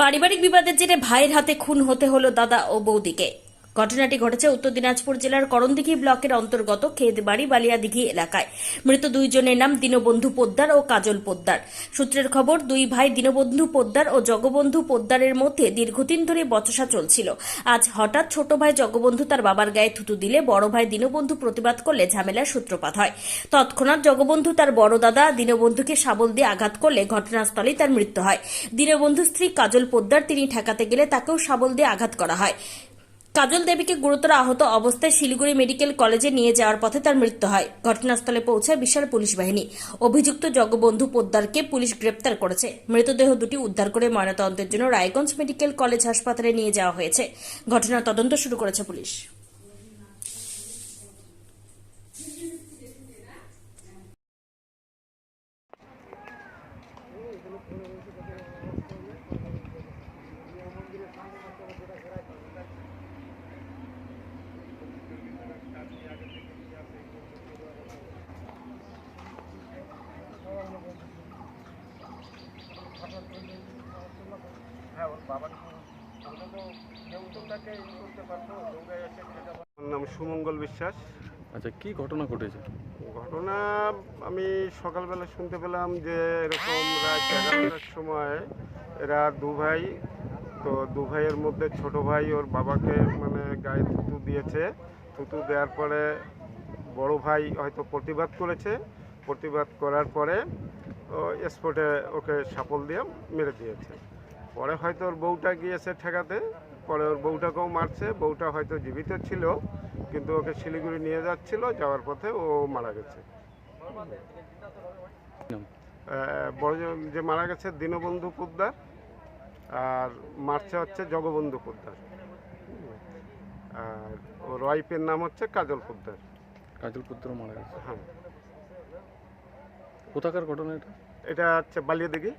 পারিবারিক বিবাদের জেরে ভাইয়ের হাতে খুন হতে হলো দাদা ও বৌদিকে। ঘটনাটি ঘটেছে উত্তর দিনাজপুর জেলার করণদিঘি ব্লকের অন্তর্গত খেদবাড়ি বালিয়াদিঘি এলাকায়। মৃত দুইজনের নাম দীনবন্ধু পোদ্দার ও কাজল পোদ্দার। সূত্রের খবর, দুই ভাই দীনবন্ধু পোদ্দার ও জগবন্ধু পোদ্দারের মধ্যে দীর্ঘদিন ধরে বচসা চলছিল। আজ হঠাৎ ছোট ভাই জগবন্ধু তার বাবার গায়ে থুতু দিলে বড় ভাই দীনবন্ধু প্রতিবাদ করলে ঝামেলার সূত্রপাত হয়। তৎক্ষণাৎ জগবন্ধু তার বড় দাদা দীনবন্ধুকে শাবল দিয়ে আঘাত করলে ঘটনাস্থলেই তার মৃত্যু হয়। দীনবন্ধু স্ত্রী কাজল পোদ্দার, তিনি ঠেকাতে গেলে তাকেও শাবল দিয়ে আঘাত করা হয়। কাজল দেবীকে গুরুতর আহত অবস্থায় শিলিগুড়ি মেডিকেল কলেজে নিয়ে যাওয়ার পথে তার মৃত্যু হয়। ঘটনাস্থলে পৌঁছায় বিশাল পুলিশ বাহিনী। অভিযুক্ত জগবন্ধু পোদ্দারকে পুলিশ গ্রেপ্তার করেছে। মৃতদেহ দুটি উদ্ধার করে ময়নাতদন্তের জন্য রায়গঞ্জ মেডিকেল কলেজ হাসপাতালে নিয়ে যাওয়া হয়েছে। ঘটনার তদন্ত শুরু করেছে পুলিশ। আমার নাম সুমঙ্গল বিশ্বাস। আচ্ছা কি ঘটনা ঘটেছে? ঘটনা আমি সকালবেলা শুনতে পেলাম যে এরকম রাত এগারোটার সময় এরা দু ভাই তো দু ভাইয়ের মধ্যে ছোট ভাই ওর বাবাকে মানে গায়ে থুতু দিয়েছে। থুতু দেওয়ার পরে বড় ভাই হয়তো প্রতিবাদ করেছে। প্রতিবাদ করার পরে ও স্পটে ওকে সাপল দিয়ে মেরে দিয়েছে। পরে হয়তো ওর বউটা গিয়েছে ঠেকাতে পরে ওর বউটাকেও মারছে বউটা হয়তো জীবিত ছিল কিন্তু ওকে শিলিগুড়ি নিয়ে যাচ্ছিল যাওয়ার পথে ও মারা গেছে? যে- মারা গেছে দীনবন্ধু পোদ্দার আর মারছে হচ্ছে জগবন্ধু পোদ্দার। আর ওর ওয়াইফের নাম হচ্ছে কাজল পোদ্দার। কাজল পুত্র মারা গেছে? হ্যাঁ। কোথাকার ঘটনা এটা? এটা হচ্ছে বালিয়াদিঘি।